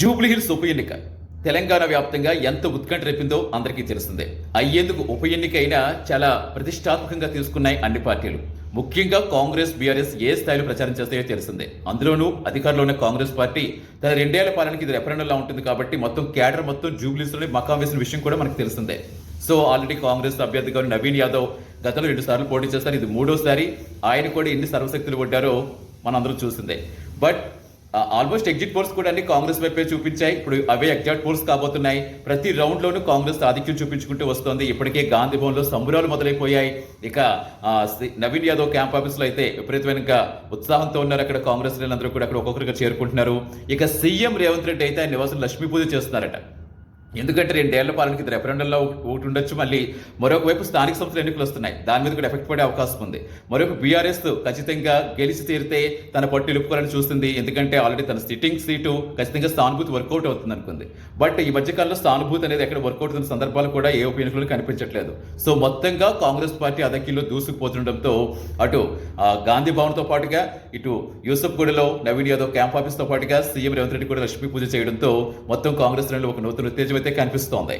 జూబ్లీహిల్స్ ఉప ఎన్నిక. తెలంగాణ వ్యాప్తంగా ఎంత ఉత్కంఠ రేపిందో అందరికీ తెలిసిందే అయ్యేందుకు ఉప ఎన్నిక అయినా చాలా ప్రతిష్టాత్మకంగా తీసుకున్నాయి అన్ని పార్టీలు. ముఖ్యంగా కాంగ్రెస్ బీఆర్ఎస్ ఏ స్థాయిలో ప్రచారం చేస్తాయో తెలిసిందే అందులోనూ అధికారంలో ఉన్న కాంగ్రెస్ పార్టీ తన రెండేళ్ళ పాలనకి ఇది రెఫరెండంలా ఉంటుంది కాబట్టి మొత్తం క్యాడర్ మొత్తం జూబ్లీస్లోనే మకాం వేసిన విషయం కూడా మనకు తెలిసిందే సో ఆల్రెడీ కాంగ్రెస్ అభ్యర్థిగా నవీన్ యాదవ్ గతంలో రెండు సార్లు పోటీ చేస్తారు. ఇది మూడోసారి. ఆయన కూడా ఎన్ని సర్వశక్తులు కొట్టారో మనందరం చూసిందే. బట్ ఆల్మోస్ట్ ఎగ్జిట్ పోల్స్ కూడా అన్ని కాంగ్రెస్ వైపే చూపించాయి. ఇప్పుడు అవే ఎగ్జిట్ పోల్స్ కాబోతున్నాయి. ప్రతి రౌండ్ లోనూ కాంగ్రెస్ ఆధిక్యం చూపించుకుంటూ వస్తోంది. ఇప్పటికే గాంధీ భవన్లో సంబురాలు మొదలైపోయాయి. ఇక నవీన్ యాదవ్ క్యాంప్ ఆఫీస్లో అయితే విపరీతమైన ఉత్సాహంతో ఉన్నారు అక్కడ కాంగ్రెస్ అందరూ కూడా. అక్కడ ఒక్కొక్కరిగా చేరుకుంటున్నారు. ఇక సీఎం రేవంత్ రెడ్డి అయితే ఆయన నివాసం లక్ష్మీ పూజ చేస్తున్నారట. ఎందుకంటే రెండేళ్ళ పాలనకి ఇది రెఫరెండంలో ఒకటి ఉండొచ్చు మళ్ళీ మరొక వైపు స్థానిక సంస్థల ఎన్నికలు వస్తున్నాయి. దాని మీద కూడా ఎఫెక్ట్ పడే అవకాశం ఉంది. మరొక బీఆర్ఎస్ ఖచ్చితంగా గెలిచి తీరితే తన పట్టు నిలుపుకోవాలని చూస్తుంది. ఎందుకంటే ఆల్రెడీ తన సిట్టింగ్ సీటు ఖచ్చితంగా స్థానుభూతి వర్కౌట్ అవుతుంది అనుకుంది. బట్ ఈ మధ్యకాలంలో స్థానుభూతి అనేది ఎక్కడ వర్కౌట్ అవుతున్న సందర్భాలు కూడా ఏ ఉప ఎన్నికలు కనిపించట్లేదు. సో మొత్తంగా కాంగ్రెస్ పార్టీ అదకిలో దూసుకుపోతుండటంతో అటు గాంధీ భవన్తో పాటుగా ఇటు యూసఫ్ గూడలో నవీన్ యాదవ్ క్యాంప్ ఆఫీస్తో పాటుగా సీఎం రేవంత్ రెడ్డి కూడా లక్ష్మీ పూజ చేయడంతో మొత్తం కాంగ్రెస్ శ్రేణులు ఒక నూతన ఉత్తేజం కనిపిస్తోంది